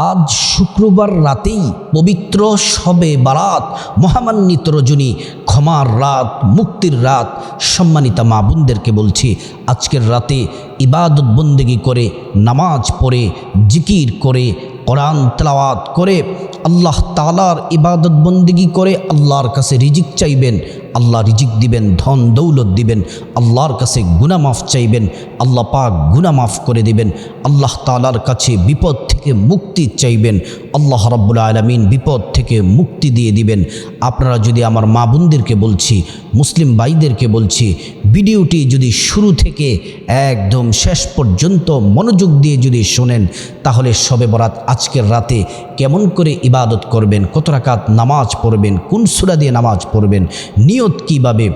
আজ শুক্রবার রাতেই পবিত্র শবে বারাত, মহামান্বিত রজনী, ক্ষমার রাত, মুক্তির রাত, সম্মানিতা মা বোনদেরকে বলছি, আজকের রাতে ইবাদত বন্দেগি করে, নামাজ পড়ে, জিকির করে, কোরআন তেলাওয়াত করে, আল্লাহ তালার ইবাদত বন্দিগি করে, আল্লাহর কাছে রিজিক চাইবেন আল্লাহ রিজিক দিবেন, ধন দৌলত দিবেন, আল্লাহর কাছে গুনা মাফ চাইবেন, আল্লাহ পাক গুনা মাফ করে দিবেন, আল্লাহ তালার কাছে বিপদ থেকে মুক্তি চাইবেন, আল্লাহ রব্বুল আলমিন বিপদ থেকে মুক্তি দিয়ে দিবেন। আপনারা যদি আমার মা বোনদেরকে বলছি, মুসলিম ভাইদেরকে বলছি, ভিডিওটি যদি শুরু থেকে একদম শেষ পর্যন্ত মনোযোগ দিয়ে যদি শোনেন, তাহলে সবে বরাত আজকের রাতে কেমন করে ইবাদত করবেন, কত রাকাত নামাজ পড়বেন, কোন সুরা দিয়ে নামাজ পড়বেন, নিয়ত কীভাবে,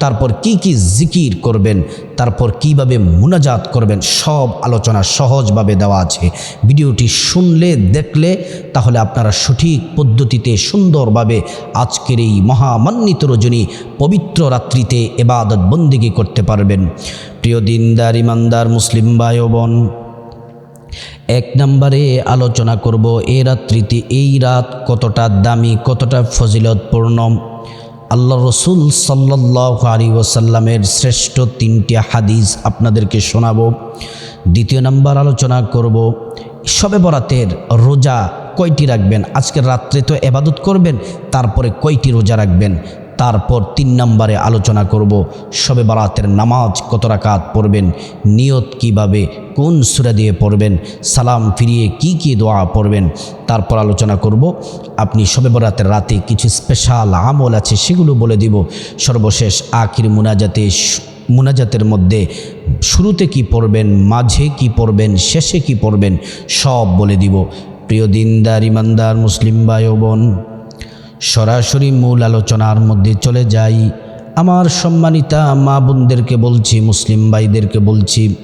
তারপর কি কি জিকির করবেন, তারপর কীভাবে মুনাজাত করবেন, সব আলোচনা সহজভাবে দেওয়া আছে। ভিডিওটি শুনলে, দেখলে, তাহলে আপনারা সঠিক পদ্ধতিতে সুন্দরভাবে আজকের এই মহামান্বিত রজনী পবিত্র রাত্রিতে এবাদত বন্দিগি করতে পারবেন। প্রিয় দিনদার, ইমানদার, মুসলিম ভাই বোন এক নম্বরে আলোচনা করব এ রাত্রিতে এই রাত কতটা দামি, কতটা ফজিলতপূর্ণ। আল্লাহ রসুল সাল্লাহ আলী ওসাল্লামের শ্রেষ্ঠ তিনটি হাদিস আপনাদেরকে শোনাবো। দ্বিতীয় নাম্বার আলোচনা করব সবে বরাতের রোজা কয়টি রাখবেন? আজকের রাত্রে তো এবাদত করবেন, তারপরে কয়টি রোজা রাখবেন? তারপর তিন নম্বরে আলোচনা করব সবে বারাতের নামাজ কত রাকাত পড়বেন, নিয়ত কীভাবে, কোন সুরা দিয়ে পড়বেন, সালাম ফিরিয়ে কি কি দোয়া পড়বেন, তারপর আলোচনা করব। আপনি সবে বরাতের রাতে কিছু স্পেশাল আমল আছে সেগুলো বলে দিব। সর্বশেষ আখির মুনাজাতে মুনাজাতের মধ্যে শুরুতে কি পড়বেন, মাঝে কি পড়বেন, শেষে কি পড়বেন, সব বলে দিব। প্রিয় দিনদার, ইমানদার, মুসলিম ভাই বোন সরাসরি মূল আলোচনার মধ্যে চলে যাই। আমার সম্মানিতা মা বোনদেরকে বলছি, মুসলিম ভাইদেরকে বলছি,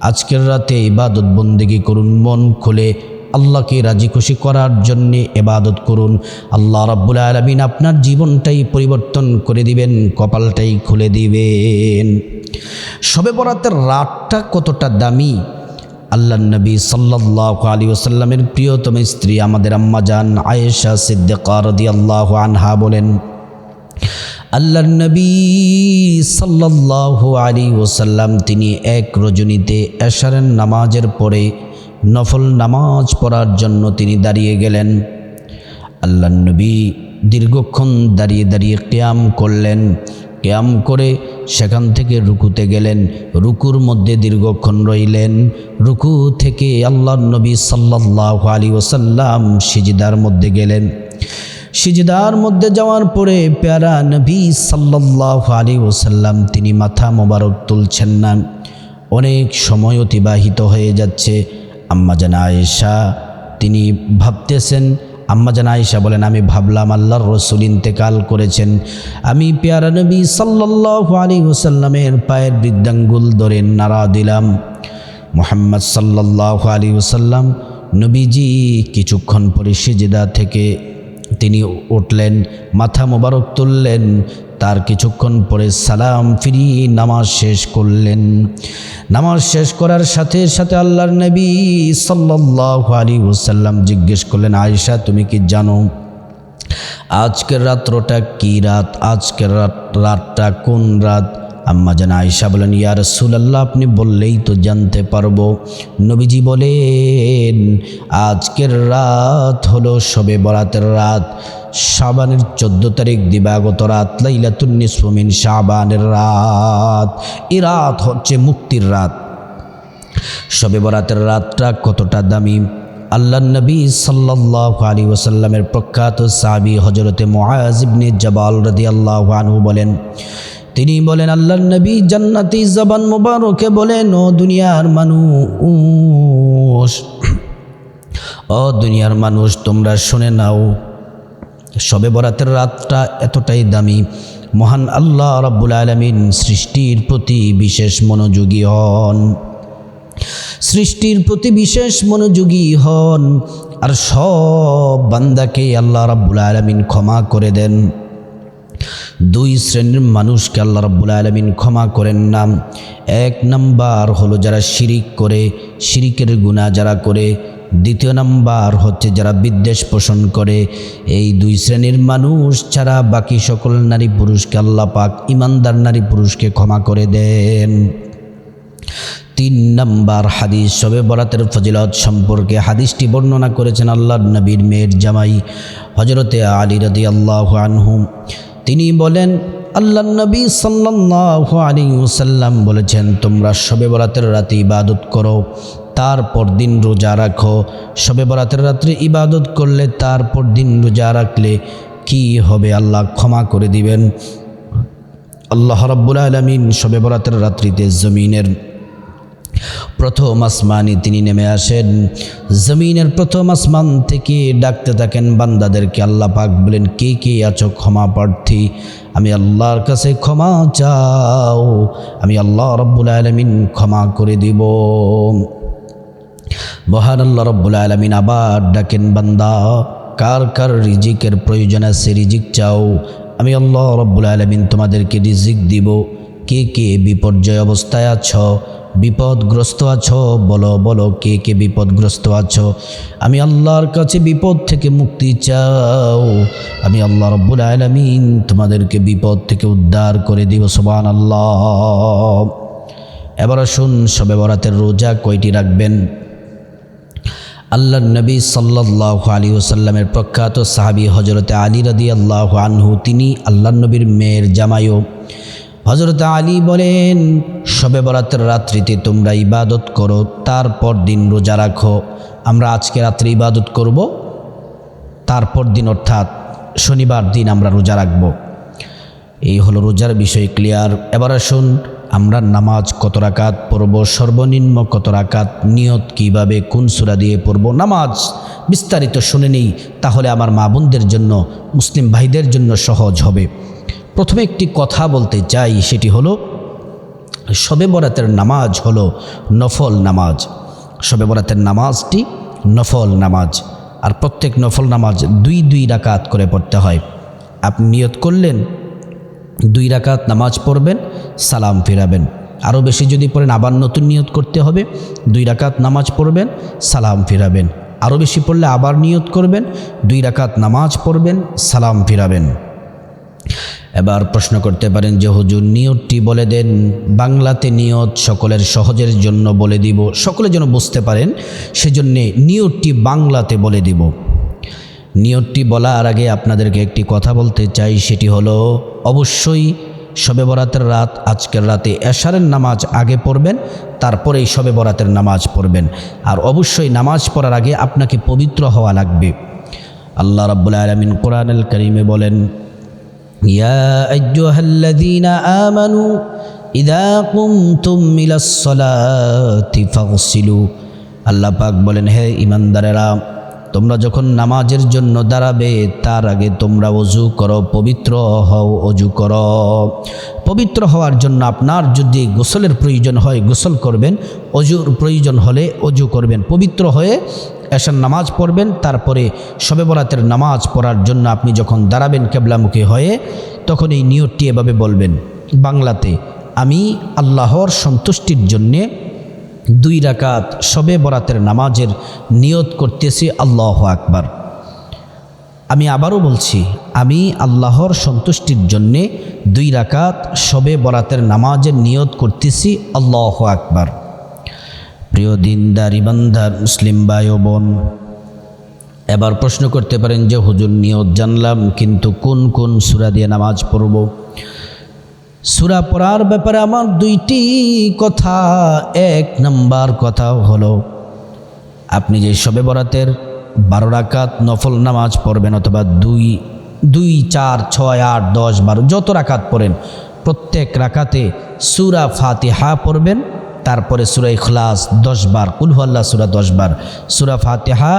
আজকের রাতে ইবাদত বন্দেগি করুন, মন খুলে আল্লাহকে রাজি খুশি করার জন্যে এবাদত করুন। আল্লাহ রাব্বুল আলমিন আপনার জীবনটাই পরিবর্তন করে দিবেন, কপালটাই খুলে দিবেন। সবে বরাতের রাতটা কতটা দামি আল্লাহ নবী সাল্লাহ আলী ওসাল্লামের প্রিয়তম স্ত্রী আমাদের আম্মা জান আয়েশা সিদ্দিকা রদি আল্লাহ আনহা বলেন আল্লাহ নবী সাল্লাহ আলী ওসাল্লাম তিনি এক রজনীতে এশারের নামাজের পরে নফল নামাজ পড়ার জন্য তিনি দাঁড়িয়ে গেলেন। আল্লাহ নবী দীর্ঘক্ষণ দাঁড়িয়ে দাঁড়িয়ে ক্যাম করলেন। ক্যাম করে সেখান থেকে রুকুতে গেলেন। রুকুর মধ্যে দীর্ঘক্ষণ রইলেন। রুকু থেকে আল্লাহ নবী সাল্লাহ আলী ওসাল্লাম সিজিদার মধ্যে গেলেন। সিজদার মধ্যে যাওয়ার পরে প্যারা নবী সাল্লাহ আলী ওসাল্লাম তিনি মাথা মোবারক তুলছেন না। অনেক সময় অতিবাহিত হয়ে যাচ্ছে। আম্মা জানা আয়েশা, তিনি ভাবতেছেন আম্মা জানা আয়েশা বলেন, আমি ভাবলাম আল্লাহর রসুল ইন্তেকাল করেছেন। আমি পেয়ারা নবী সাল্লাহ আলী ওসাল্লামের পায়ের বৃদ্ধাঙ্গুল ধরে নাড়া দিলাম। মোহাম্মদ সাল্লাহ আলী ওসাল্লাম নবীজি কিছুক্ষণ পরে সেজেদা থেকে তিনি উঠলেন, মাথা মোবারক তুললেন, তার কিছুক্ষণ পরে সালাম ফিরি নামাজ শেষ করলেন। নামাজ শেষ করার সাথে সাথে আল্লাহর নবী সাল্লাহ আলী ওসাল্লাম জিজ্ঞেস করলেন, আয়েশা, তুমি কি জানো আজকের রাত্রটা কি রাত? আজকের রাত, রাতটা কোন রাত? আম্মা জান আয়েশা বলেন, ইয়া রসুলাল্লাহ, আপনি বললেই তো জানতে পারব। নবীজি বলেন, আজকের রাত হলো শবে বরাতের রাত। শাবানের চোদ্দ তারিখ দিবাগত রাত লাইলাতুন্নিসমিন শাবানের রাত। এ রাত হচ্ছে মুক্তির রাত। শবে বরাতের রাতটা কতটা দামি। আল্লাহ নবী সাল্লাহ আলী ওসাল্লামের প্রখ্যাত সাবি হজরতে মোয়াজিবনে জবাল রদি আল্লাহ আনহু বলেন তিনি বলেন আল্লাহ নবী জান্নাতি জবান মুবারকে বলেন, ও দুনিয়ার মানুষ, ও দুনিয়ার মানুষ, তোমরা শুনে নাও, সবে বরাতের রাতটা এতটাই দামি। মহান আল্লাহ রাব্বুল আলমিন সৃষ্টির প্রতি বিশেষ মনোযোগী হন। সৃষ্টির প্রতি বিশেষ মনোযোগী হন। আর সব বান্দাকে আল্লাহ রাব্বুল আলমিন ক্ষমা করে দেন। দুই শ্রেণির মানুষকে আল্লাহ রাব্বুল আলমিন ক্ষমা করেন না এক নাম্বার হলো যারা শিরিক করে, শিরিকের গুণা যারা করে। দ্বিতীয় নাম্বার হচ্ছে যারা বিদ্বেষ পোষণ করে। এই দুই শ্রেণির মানুষ ছাড়া বাকি সকল নারী পুরুষকে আল্লাহ পাক, ইমানদার নারী পুরুষকে ক্ষমা করে দেন। তিন নম্বর হাদিস শবে বরাতের ফজিলত সম্পর্কে হাদিসটি বর্ণনা করেছেন আল্লাহ নবীর মেয়ের জামাই হজরতে আলী রদি আল্লাহ আনহুম তিনি বলেন আল্লাহ নবী সাল্লাহ আলী ওসাল্লাম বলেছেন, তোমরা শবে বরাতের রাতে ইবাদত করো, তারপর দিন রোজা রাখো। শবে বরাতের রাত্রে ইবাদত করলে তারপর দিন রোজা রাখলে কি হবে আল্লাহ ক্ষমা করে দিবেন। আল্লাহ রব্বুল আলমিন শবে বরাতের রাত্রিতে জমিনের প্রথম আসমানে তিনি নেমে আসেন। জমিনের প্রথম আসমান থেকে ডাকতে থাকেন, বান্দাদেরকে আল্লাহ পাক বলেন, কে কে আছো ক্ষমা প্রার্থী? আমি আল্লাহর কাছে ক্ষমা চাও, আমি আল্লাহ রব্বুল আলমিন ক্ষমা করে দিব। মহান আল্লাহ রব্বুল আলমিন আবার ডাকেন, বান্দা, কার কার রিজিকের প্রয়োজন আছে, রিজিক চাও। আমি আল্লাহ রব্বুল আলমিন তোমাদেরকে রিজিক দিব। কে কে বিপর্যয় অবস্থায় আছো? বিপদগ্রস্ত আছো? বলো বলো, কে কে বিপদগ্রস্ত আছো? আমি আল্লাহর কাছে বিপদ থেকে মুক্তি চাও। আমি আল্লাহ রব্বুল আলমিন তোমাদেরকে বিপদ থেকে উদ্ধার করে দিব সোবান আল্লাহ এবার শুন সবে বরাতের রোজা কয়টি রাখবেন? আল্লাহ নবী সাল্লাহ আলী ওসাল্লামের প্রখ্যাত সাহাবি হজরতে আলী রদি আল্লাহ আনহু, তিনি আল্লাহ নবীর মেয়ের জামাইও। হজরত আলী বলেন, শবে বরাতের রাত্রিতে তোমরা ইবাদত করো, তারপর দিন রোজা রাখো। আমরা আজকে রাত্রে ইবাদত করব, তারপর দিন অর্থাৎ শনিবার দিন আমরা রোজা রাখব। এই হলো রোজার বিষয় ক্লিয়ার। এবার আসুন, আমরা নামাজ কত রাকাত পড়ব, সর্বনিম্ন কত রাকাত, নিয়ত কীভাবে, কোন সুরা দিয়ে পড়ব? নামাজ বিস্তারিত শুনে নেই, তাহলে আমার মা বোনদের জন্য, মুসলিম ভাইদের জন্য সহজ হবে। প্রথমে একটি কথা বলতে চাই, সেটি হলো, শবে বরাতের নামাজ হলো নফল নামাজ। শবে বরাতের নামাজটি নফল নামাজ। আর প্রত্যেক নফল নামাজ দুই দুই রাকাত করে পড়তে হয়। আপনি নিয়ত করলেন, দুই রাকাত নামাজ পড়বেন, সালাম ফিরাবেন। আরও বেশি যদি পড়েন, আবার নতুন নিয়ত করতে হবে, দুই রাকাত নামাজ পড়বেন, সালাম ফিরাবেন। আরও বেশি পড়লে আবার নিয়ত করবেন, দুই রাকাত নামাজ পড়বেন, সালাম ফিরাবেন। এবার প্রশ্ন করতে পারেন যে, হুজুর, নিয়তটি বলে দেন, বাংলাতে নিয়ত সকলের সহজের জন্য বলে দিব। সকলে যেন বুঝতে পারেন, সেজন্যে নিয়তটি বাংলাতে বলে দিব। নিয়তটি বলার আগে আপনাদেরকে একটি কথা বলতে চাই, সেটি হলো, অবশ্যই শবে বরাতের রাত, আজকের রাতে এশারের নামাজ আগে পড়বেন, তারপরেই শবে বরাতের নামাজ পড়বেন। আর অবশ্যই নামাজ পড়ার আগে আপনাকে পবিত্র হওয়া লাগবে। আল্লাহ রাব্বুল আলমিন কোরআনুল করিমে বলেন يا أيها الذين آمنوا إذا قمتم إلى الصلاة فاغسلوا আল্লাহ পাক বলেন হে ইমানদারেরা তোমরা যখন নামাজের জন্য দাঁড়াবে তার আগে তোমরা অজু করো পবিত্র হও অজু করো পবিত্র হওয়ার জন্য আপনার যদি গোসলের প্রয়োজন হয় গোসল করবেন অজুর প্রয়োজন হলে অজু করবেন পবিত্র হয়ে এসার নামাজ পড়বেন, তারপরে শবে বরাতের নামাজ পড়ার জন্য আপনি যখন দাঁড়াবেন কেবলামুখী হয়ে, তখন এই নিয়তটি এভাবে বলবেন, বাংলাতে, আমি আল্লাহর সন্তুষ্টির জন্যে দুই রাকাত শবে বরাতের নামাজের নিয়ত করতেছি, আল্লাহ আকবার। আমি আবারও বলছি, আমি আল্লাহর সন্তুষ্টির জন্যে দুই রাকাত শবে বরাতের নামাজের নিয়ত করতেছি, আল্লাহ আকবার। প্রিয় দিনদার ইমানদার মুসলিম ভাই ও বোন, এবার প্রশ্ন করতে পারেন যে হুজুর নিয়ত জানলাম, কিন্তু কোন কোন সুরা দিয়ে নামাজ পড়ব? সুরা পড়ার ব্যাপারে আমার দুইটি কথা, এক নাম্বার কথা হলো, আপনি যে শবে বরাতের বারো রাকাত নফল নামাজ পড়বেন অথবা দুই দুই, চার, ছয়, আট, দশ, বারো, যত রাকাত পড়েন, প্রত্যেক রাকাতে সুরা ফাতিহা পড়বেন। তারপরে সুরা ইখলাস দশ বার কুলহুয়াল্লাহ সুরা দশ বার সুরা ফাতেহা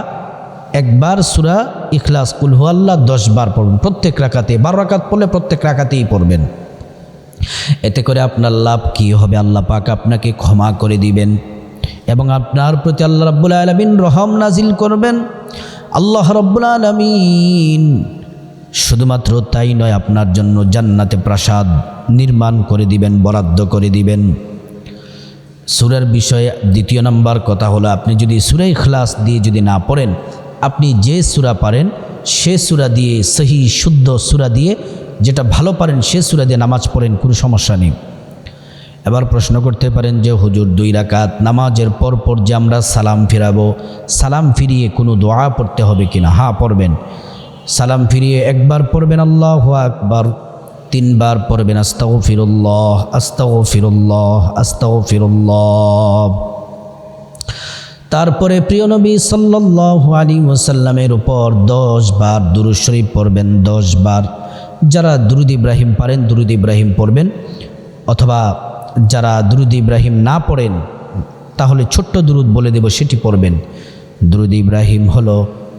একবার, সুরা ইখলাস কুলহুয়াল্লাহ দশ বার পড়বেন প্রত্যেক রাকাতে বারো রাকাত পড়লে প্রত্যেক রাকাতেই পড়বেন। এতে করে আপনার লাভ কি হবে? আল্লাহ পাক আপনাকে ক্ষমা করে দিবেন এবং আপনার প্রতি আল্লাহ রাব্বুল আলমিন রহম নাজিল করবেন। আল্লাহ রব্বুল আলমিন শুধুমাত্র তাই নয়, আপনার জন্য জান্নাতে প্রাসাদ নির্মাণ করে দিবেন, বরাদ্দ করে দিবেন। সুরার বিষয়ে দ্বিতীয় নম্বর কথা হলো, আপনি যদি সুরাই খ্লাস দিয়ে যদি না পড়েন, আপনি যে সুরা পারেন, সে সুরা দিয়ে, সহি, শুদ্ধ সুরা দিয়ে, যেটা ভালো পারেন, সে সুরা দিয়ে নামাজ পড়েন, কোনো সমস্যা নেই। এবার প্রশ্ন করতে পারেন যে, হুজুর, দুই রাকাত নামাজের পর পর যে আমরা সালাম ফিরাবো, সালাম ফিরিয়ে কোনো দোয়া পড়তে হবে কিনা? হ্যাঁ পড়বেন। সালাম ফিরিয়ে একবার পড়বেন, আল্লাহ আকবার। তিনবার পড়বেন আস্তাও ফিরুল্লাহ আস্তাও ফিরুল্লাহ আস্তাও ফিরুল্লাহ তারপরে প্রিয় নবী সাল্লাল্লাহু আলী ওসাল্লামের উপর দশ বার দুরুদ শরীফ পড়বেন দশ বার যারা দুরুদ ইব্রাহিম পারেন, দুরুদ ইব্রাহিম পড়বেন, অথবা যারা দুরুদ ইব্রাহিম না পড়েন, তাহলে ছোট্ট দুরুদ বলে দেব, সেটি পড়বেন। দুরুদ ইব্রাহিম হলো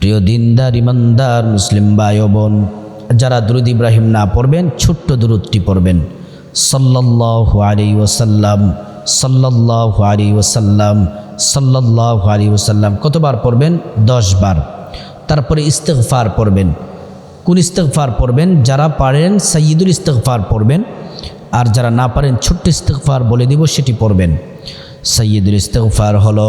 প্রিয় দিনদার, ইমানদার মুসলিম ভাই বোন, যারা দুরুদ ইব্রাহিম না পড়বেন, ছোট্ট দুরুদটি পড়বেন। সাল্লাল্লাহু আলাইহি ওয়াসাল্লাম, সাল্লাল্লাহু আলাইহি ওসাল্লাম সাল্লাল্লাহু আলাইহি ওসাল্লাম কতবার পড়বেন? দশ বার তারপরে ইস্তেগফার পড়বেন। কোন ইস্তেগফার পড়বেন? যারা পারেন সাইয়দুল ইস্তেগফার পড়বেন। আর যারা না পারেন, ছোট্ট ইস্তেগফার বলে দিব, সেটি পড়বেন। সাইয়দুল ইস্তেগফার হলো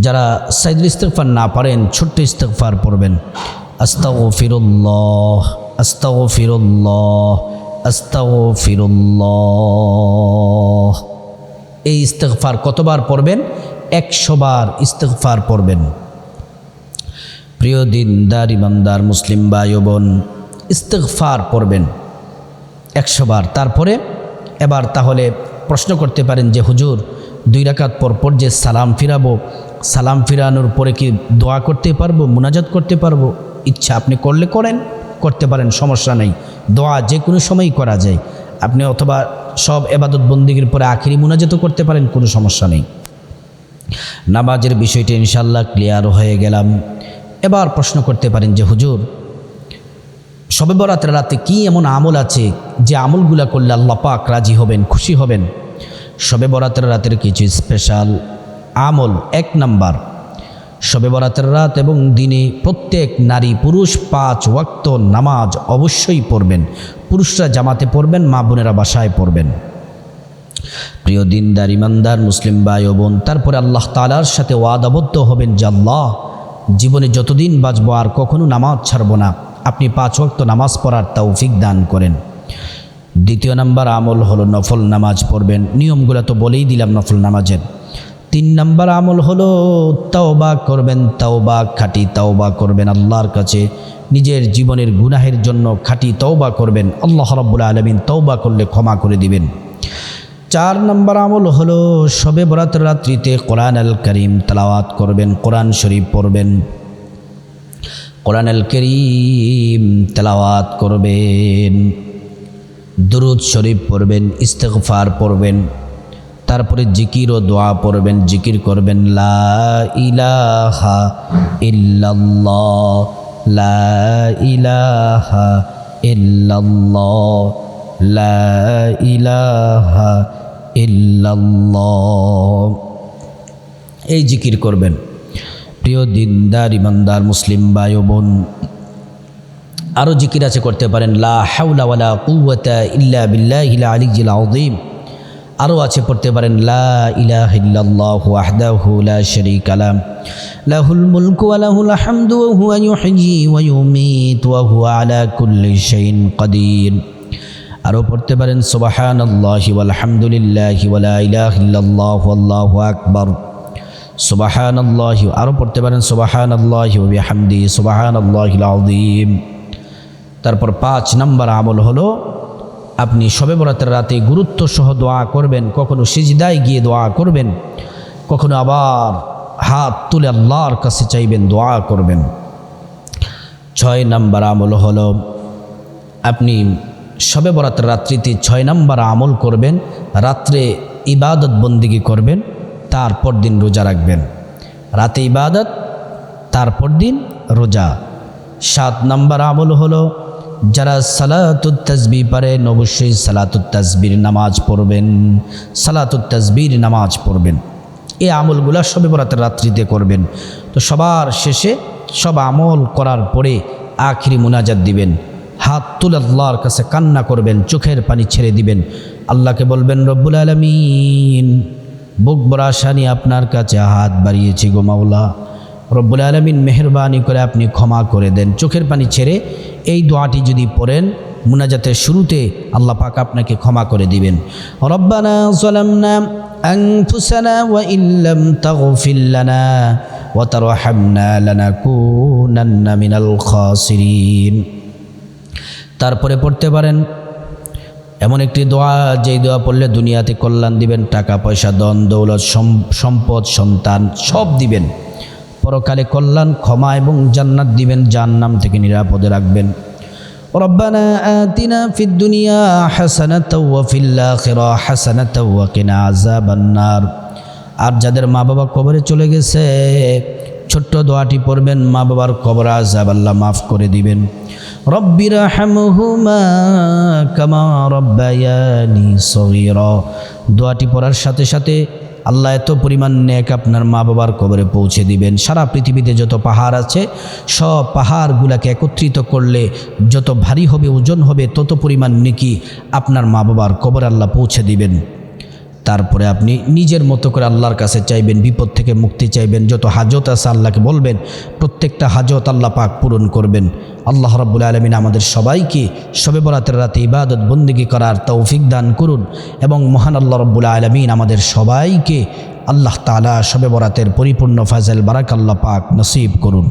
যারা সাইদুল ইস্তেকফার না পারেন, ছোট্ট ইস্তেকফার পড়বেন। আস্তাও ফিরুল্লাহ আস্তাও ফিরুল্লাহ আস্তাও ফিরুল্লাহ এই ইস্তেকফার কতবার পড়বেন? একশো বার ইস্তেকফার পড়বেন। প্রিয় দিনদার ইমানদার মুসলিম ও বোন ইস্তেকফার পড়বেন একশো বার। তারপরে এবার তাহলে প্রশ্ন করতে পারেন যে, হুজুর, দুই রাকাত পর পর যে সালাম ফিরাবো সালাম ফিরানোর পরে কি দোয়া করতে পারব, মুনাজাত করতে পারব? ইচ্ছা আপনি করলে করেন, করতে পারেন, সমস্যা নেই। দোয়া যে কোনো সময়ই করা যায়। আপনি অথবা সব এবাদত বন্দিগির পরে আখিরি মুনাজাতও করতে পারেন, কোনো সমস্যা নেই। নামাজের বিষয়টি ইনশাল্লাহ ক্লিয়ার হয়ে গেলাম। এবার প্রশ্ন করতে পারেন যে, হুজুর সবে বরাতের রাতে কি এমন আমল আছে যে আমলগুলা করলে আল্লাহ পাক রাজি হবেন, খুশি হবেন? সবে বরাতের রাতের কিছু স্পেশাল আমল এক নাম্বার। শবে বরাতের রাত এবং দিনে প্রত্যেক নারী পুরুষ পাঁচ ওয়াক্ত নামাজ অবশ্যই পড়বেন। পুরুষরা জামাতে পড়বেন, মা বোনেরা বাসায় পড়বেন। প্রিয় দিনদার, ইমানদার, মুসলিম ভাই ও বোন, তারপরে আল্লাহ তালার সাথে ওয়াদাবদ্ধ হবেন যে আল্লাহ, জীবনে যতদিন বাঁচবো আর কখনো নামাজ ছাড়বো না, আপনি পাঁচ ওয়াক্ত নামাজ পড়ার তৌফিক দান করেন। দ্বিতীয় নাম্বার আমল হলো নফল নামাজ পড়বেন। নিয়মগুলো তো বলেই দিলাম নফল নামাজের। তিন নাম্বার আমল হলো তাওবা করবেন, তাওবা খাটি তাওবা করবেন আল্লাহর কাছে। নিজের জীবনের গুনাহের জন্য খাটি তওবা করবেন। আল্লাহ রব্বুল আলমিন তওবা করলে ক্ষমা করে দিবেন। চার নম্বর আমল হলো শবে বরাত রাত্রিতে কোরআন আল করিম তালাওয়াত করবেন, কোরআন শরীফ পড়বেন। কোরআন আল করিম তেলাওয়াত করবেন। দুরুদ শরীফ পড়বেন, ইস্তেগফার পড়বেন। তারপরে জিকির ও দোয়া পড়বেন, জিকির করবেন, লা ইলাহা লা ইলাহা লা ইলাহা এই জিকির করবেন। প্রিয় দিনদার, ইমানদার, মুসলিম ভাই বোন আরও জিকির আছে করতে পারেন, লা হাউলা ওয়ালা কুওয়াতা ইল্লা বিল্লাহিল আলিয়্যিল আযীম। আরও আছে, পড়তে পারেন, লা ইলাহা ইল্লাল্লাহু ওয়াহদাহু লা শারীকা লা লাহুল মুলকু ওয়া লাহুল হামদু ওয়া হুয়া ইউহয়ি ওয়া ইউমীত ওয়া হুয়া আলা কুল্লি শাইইন কাদির আরও পড়তে পারেন, সুবহানাল্লাহি ওয়াল হামদুলিল্লাহি ওয়া লা ইলাহা ইল্লাল্লাহু আল্লাহু আকবার। সুবাহান আল্লাহ আরও পড়তে পারেন সুবাহান আল্লাহ হামদি সুবাহান আল্লাহ আউদিম তারপর পাঁচ নাম্বার আমল হলো আপনি সবে বরাতের রাতে গুরুত্ব সহ দোয়া করবেন, কখনো সিজদায় গিয়ে দোয়া করবেন, কখনো আবার হাত তুলে আল্লাহর কাছে চাইবেন দোয়া করবেন। ছয় নাম্বার আমল হলো, আপনি সবে বরাতের রাত্রিতে ছয় নাম্বার আমল করবেন, রাত্রে ইবাদত বন্দিগি করবেন, তারপর দিন রোজা রাখবেন। রাতে ইবাদত, তারপর দিন রোজা। সাত নাম্বার আমল হলো যারা সালাতুত তাসবি পারেন অবশ্যই সালাতুত তাসবির নামাজ পড়বেন। সালাতুত তাসবির নামাজ পড়বেন। এই আমলগুলো সবে বরাতের রাত্রিতে করবেন। তো সবার শেষে সব আমল করার পরে আখিরি মুনাজাত দিবেন। হাত তুলে আল্লাহর কাছে কান্না করবেন, চোখের পানি ছেড়ে দিবেন। আল্লাহকে বলবেন, রব্বুল আলমিন, বুক বরাসানি আপনার কাছে হাত বাড়িয়েছি গো মাওলা। রব্বুল আলমিন মেহরবানি করে আপনি ক্ষমা করে দেন চোখের পানি ছেড়ে এই দোয়াটি যদি পড়েন মুনাজাতের শুরুতে আল্লাহ পাক আপনাকে ক্ষমা করে দিবেন রব্বানা জালামনা أنفسنا وإن لم تغفر لنا وترحمنا لنكونن من الخاسرين তারপরে পড়তে পারেন এমন একটি দোয়া যেই দোয়া পড়লে দুনিয়াতে কল্যাণ দিবেন টাকা পয়সা দন দৌলত সম- সম্পদ সন্তান সব দিবেন পরকালে কল্যাণ ক্ষমা এবং জান্নাত দিবেন জান্নাম থেকে নিরাপদে রাখবেন ربنا آتنا في الدنيا حسنة وفي الآخرة حسنة وقنا عذاب النار আর যাদের মা বাবা কবরে চলে গেছে ছোট্ট দোয়াটি পড়বেন মা বাবার কবর আজাব আল্লাহ মাফ করে দিবেন রব্বির হামহুমা কামা রব্বায়ানি সগীরা দোয়াটি পড়ার সাথে সাথে আল্লাহ এত পরিমাণ নেক আপনার মা বাবার কবরে পৌঁছে দিবেন। সারা পৃথিবীতে যত পাহাড় আছে, সব পাহাড়গুলাকে একত্রিত করলে যত ভারী হবে, ওজন হবে, তত পরিমাণ নেকি আপনার মা বাবার কবর আল্লাহ পৌঁছে দিবেন। তারপরে আপনি নিজের মতো করে আল্লাহর কাছে চাইবেন, বিপদ থেকে মুক্তি চাইবেন, যত হাজত আছে আল্লাহকে বলবেন, প্রত্যেকটা হাজত আল্লাহ পাক পূরণ করবেন। আল্লাহ রাব্বুল আলমিন আমাদের সবাইকে সবে বরাতের রাতে ইবাদত, বন্দিগি করার তৌফিক দান করুন এবং মহান আল্লাহ রব্বুল আলমিন আমাদের সবাইকে আল্লাহ তালা সবে বরাতের পরিপূর্ণ ফাজল বারাক আল্লাহ পাক নসিব করুন।